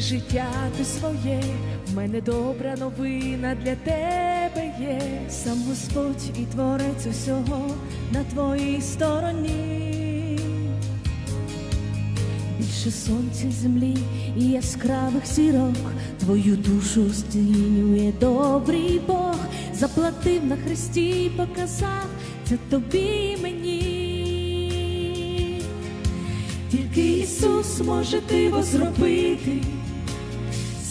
життя ти своє, в мене добра новина для тебе є. Сам Господь і творець усього на твоїй стороні. Більше сонця землі і яскравих зірок, твою душу стінює добрий Бог, заплатив на хресті, і показав це тобі і мені. Тільки Ісус може диво зробити,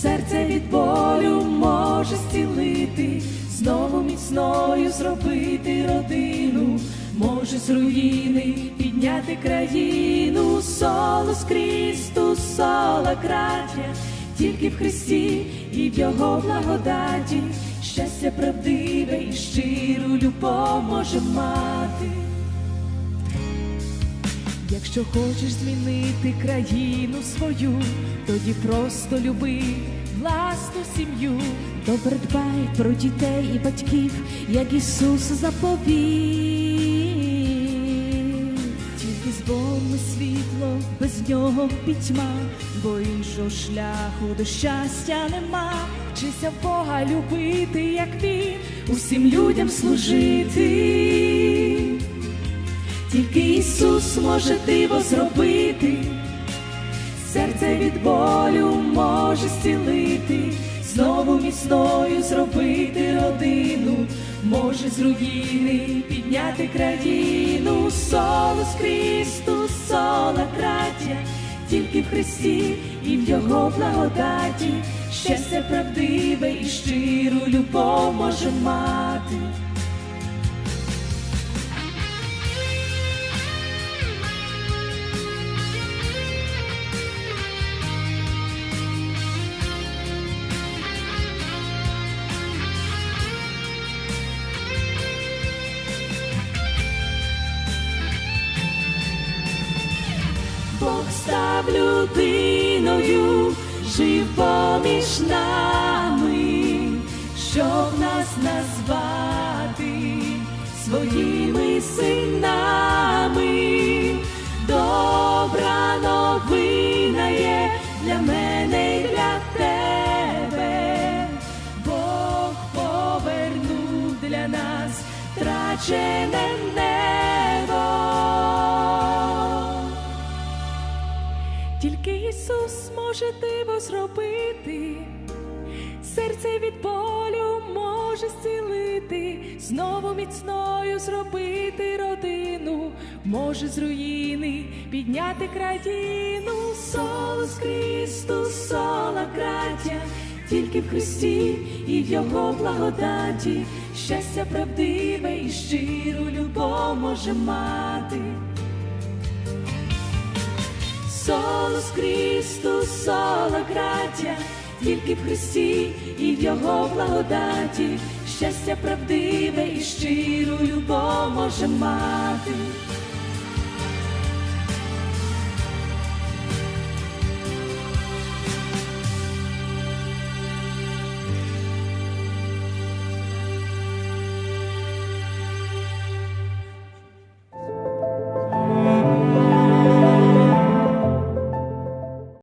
серце від болю може зцілити, знову міцною зробити родину, може з руїни підняти країну, солос Христус, сола краття, тільки в Христі і в Його благодаті, щастя правдиве і щиру любов може мати. Якщо хочеш змінити країну свою, тоді просто люби власну сім'ю. Добре дбай про дітей і батьків, як Ісус заповів. Тільки з Богом світло, без нього пітьма, бо іншого шляху до щастя нема. Вчися Бога любити, як він, усім людям служити. Тільки Ісус може диво зробити, серце від болю може зцілити, знову міцною зробити родину, може з руїни підняти країну, солос Христус, сола краття, тільки в Христі і в Його благодаті, щастя правдиве і щиру любов може мати. Став людиною, жив поміж нами, щоб нас назвати своїми синами. Добра новина є для мене Ісус може диво зробити, серце від болю може зцілити, знову міцною зробити родину, може з руїни підняти країну, солос Христус, сола краття, тільки в Христі і в Його благодаті, щастя правдиве і щиру любов може мати. Солос Христу, сола краття, тільки в Христі і в Його благодаті, щастя правдиве і щиру любов може мати.